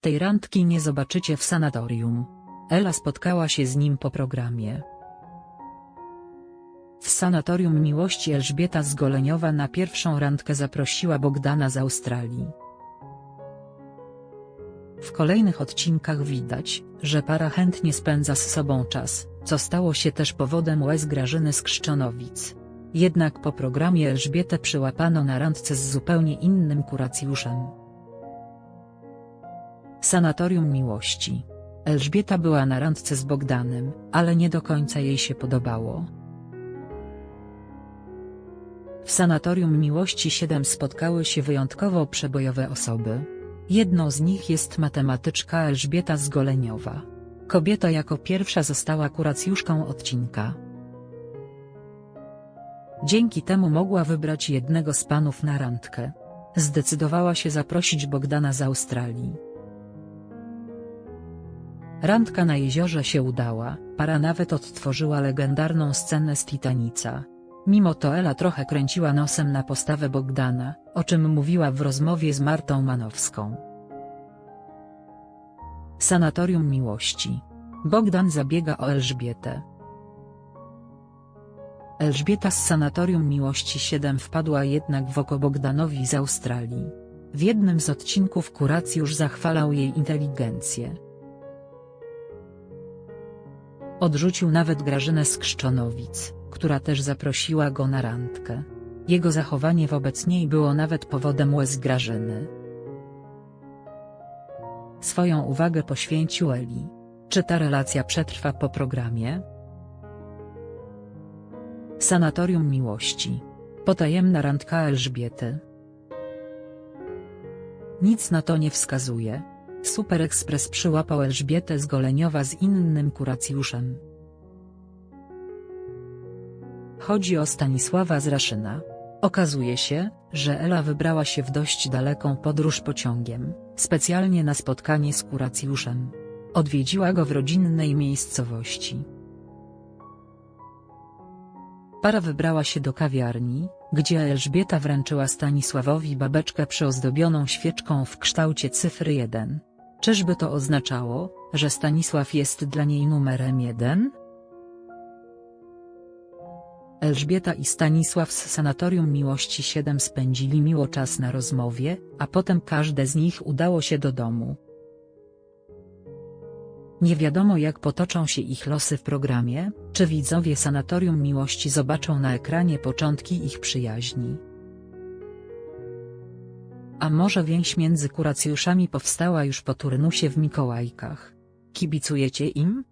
Tej randki nie zobaczycie w sanatorium. Ela spotkała się z nim po programie. W sanatorium miłości Elżbieta Zgoleniowa na pierwszą randkę zaprosiła Bogdana z Australii. W kolejnych odcinkach widać, że para chętnie spędza z sobą czas, co stało się też powodem łez Grażyny z Krzczonowic. Jednak po programie Elżbietę przyłapano na randce z zupełnie innym kuracjuszem. Sanatorium Miłości. Elżbieta była na randce z Bogdanem, ale nie do końca jej się podobało. W Sanatorium Miłości 7 spotkały się wyjątkowo przebojowe osoby. Jedną z nich jest matematyczka Elżbieta Zgoleniowa. Kobieta jako pierwsza została kuracjuszką odcinka. Dzięki temu mogła wybrać jednego z panów na randkę. Zdecydowała się zaprosić Bogdana z Australii. Randka na jeziorze się udała, para nawet odtworzyła legendarną scenę z Titanica. Mimo to Ela trochę kręciła nosem na postawę Bogdana, o czym mówiła w rozmowie z Martą Manowską. Sanatorium Miłości. Bogdan zabiega o Elżbietę. Elżbieta z Sanatorium Miłości 7 wpadła jednak w oko Bogdanowi z Australii. W jednym z odcinków kuracjusz zachwalał jej inteligencję. Odrzucił nawet Grażynę z Krzczonowic, która też zaprosiła go na randkę. Jego zachowanie wobec niej było nawet powodem łez Grażyny. Swoją uwagę poświęcił Eli. Czy ta relacja przetrwa po programie? Sanatorium Miłości. Potajemna randka Elżbiety. Nic na to nie wskazuje. Super Express przyłapał Elżbietę z Goleniowa z innym kuracjuszem. Chodzi o Stanisława z Raszyna. Okazuje się, że Ela wybrała się w dość daleką podróż pociągiem, specjalnie na spotkanie z kuracjuszem. Odwiedziła go w rodzinnej miejscowości. Para wybrała się do kawiarni, gdzie Elżbieta wręczyła Stanisławowi babeczkę przyozdobioną świeczką w kształcie cyfry 1. Czyżby to oznaczało, że Stanisław jest dla niej numerem 1? Elżbieta i Stanisław z Sanatorium Miłości 7 spędzili miło czas na rozmowie, a potem każde z nich udało się do domu. Nie wiadomo jak potoczą się ich losy w programie, czy widzowie Sanatorium Miłości zobaczą na ekranie początki ich przyjaźni. A może więź między kuracjuszami powstała już po turnusie w Mikołajkach? Kibicujecie im?